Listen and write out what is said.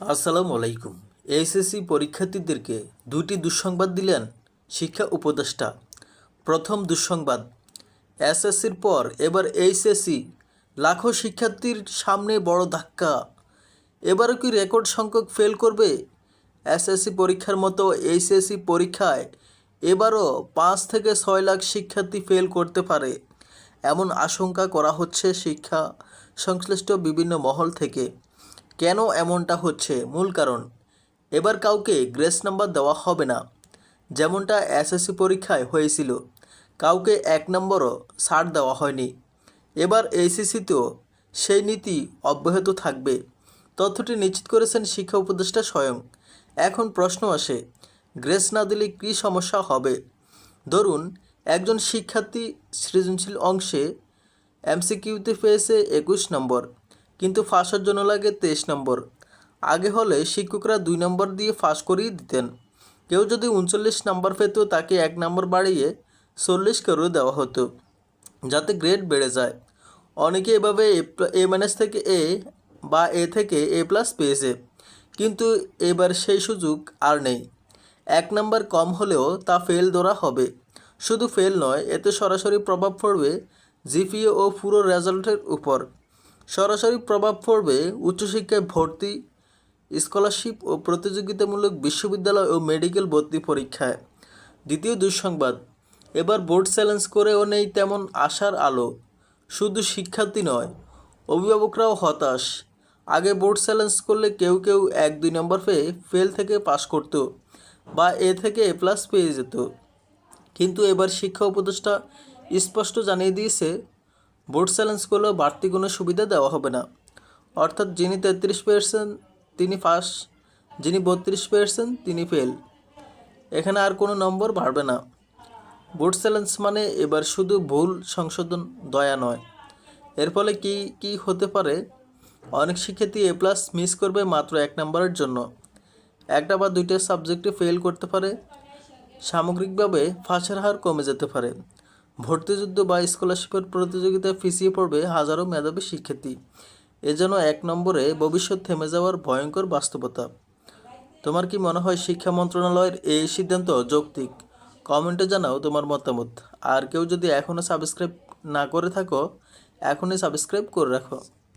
আসসালামু আলাইকুম। এইচএসসি পরীক্ষার্থীদেরকে দুটি দুঃসংবাদ দিলেন শিক্ষা উপদেষ্টা। প্রথম দুঃসংবাদ, এসএসসির পর এবার এইচএসসি, লাখো শিক্ষার্থীর সামনে বড় ধাক্কা। এবারও কি রেকর্ড সংখ্যক ফেল করবে? এসএসসি পরীক্ষার মতো এইচএসসি পরীক্ষায় এবারও পাঁচ থেকে ছয় লাখ শিক্ষার্থী ফেল করতে পারে। এমন আশঙ্কা করা হচ্ছে শিক্ষা সংশ্লিষ্ট বিভিন্ন মহল থেকে। কেন এমনটা হচ্ছে? মূল কারণ, এবার কাউকে গ্রেস নাম্বার দেওয়া হবে না। যেমনটা এসএসসি পরীক্ষায় হয়েছিল, কাউকে এক নম্বরও ছাড় দেওয়া হয়নি। এবার এইচএসসিতেও সেই নীতি অব্যাহত থাকবে। তথ্যটি নিশ্চিত করেছেন শিক্ষা উপদেষ্টা স্বয়ং। এখন প্রশ্ন আসে, গ্রেস না দিলে কী সমস্যা হবে? ধরুন, একজন শিক্ষার্থী সৃজনশীল অংশে এমসিকিউতে পেয়েছে একুশ নম্বর। কিন্তু ফাঁসের জন্য লাগে তেইশ নম্বর। আগে হলে শিক্ষকরা দুই নম্বর দিয়ে ফাঁস করিয়ে দিতেন। কেউ যদি উনচল্লিশ নম্বর পেত, তাকে এক নম্বর বাড়িয়ে চল্লিশ করে দেওয়া হতো, যাতে গ্রেড বেড়ে যায়। অনেকে এভাবে এ মাইনাস থেকে এ বা এ থেকে এ প্লাস পেয়েছে, কিন্তু এবার সেই সুযোগ আর নেই। এক নাম্বার কম হলেও তা ফেল ধরা হবে। শুধু ফেল নয়, এতে সরাসরি প্রভাব পড়বে জিপিএ ও পুরো রেজাল্টের উপর। সরাসরি প্রভাব পড়বে উচ্চশিক্ষায় ভর্তি, স্কলারশিপ ও প্রতিযোগিতামূলক বিশ্ববিদ্যালয় ও মেডিকেল ভর্তি পরীক্ষায়। দ্বিতীয় দুঃসংবাদ, এবার বোর্ড চ্যালেঞ্জ করেও নেই তেমন আশার আলো। শুধু শিক্ষার্থী নয়, অভিভাবকরাও হতাশ। আগে বোর্ড চ্যালেঞ্জ করলে কেউ কেউ এক দুই নম্বর পেয়ে ফেল থেকে পাশ করতো বা এ থেকে এ প্লাস পেয়ে যেত। কিন্তু এবার শিক্ষা উপদেষ্টা স্পষ্ট জানিয়ে দিয়েছে বোর্ড চ্যালেঞ্জ করলেও বাড়তি কোনো সুবিধা দেওয়া হবে না। অর্থাৎ যিনি তেত্রিশ পেয়েছেন তিনি পাস যিনি বত্রিশ পেয়েছেন তিনি ফেল এখানে আর কোনো নম্বর বাড়বে না। বোর্ড চ্যালেঞ্জ মানে এবার শুধু ভুল সংশোধন, দয়া নয়। এর ফলে কি কি হতে পারে? অনেক শিক্ষার্থী এ প্লাস মিস করবে মাত্র এক নম্বরের জন্য। একটা বা দুইটা সাবজেক্টে ফেল করতে পারে। সামগ্রিকভাবে ফাঁসের হার কমে যেতে পারে। ভর্তিযুদ্ধ বা স্কলারশিপের প্রতিযোগিতায় পিছিয়ে পড়বে হাজারো মেধাবী শিক্ষার্থী। এ যেন এক নম্বরে ভবিষ্যৎ থেমে যাওয়ার ভয়ঙ্কর বাস্তবতা। তোমার কি মনে হয় শিক্ষা মন্ত্রণালয়ের এই সিদ্ধান্ত যৌক্তিক? কমেন্টে জানাও তোমার মতামত। আর কেউ যদি এখনও সাবস্ক্রাইব না করে থাকো, এখনই সাবস্ক্রাইব করে রাখো।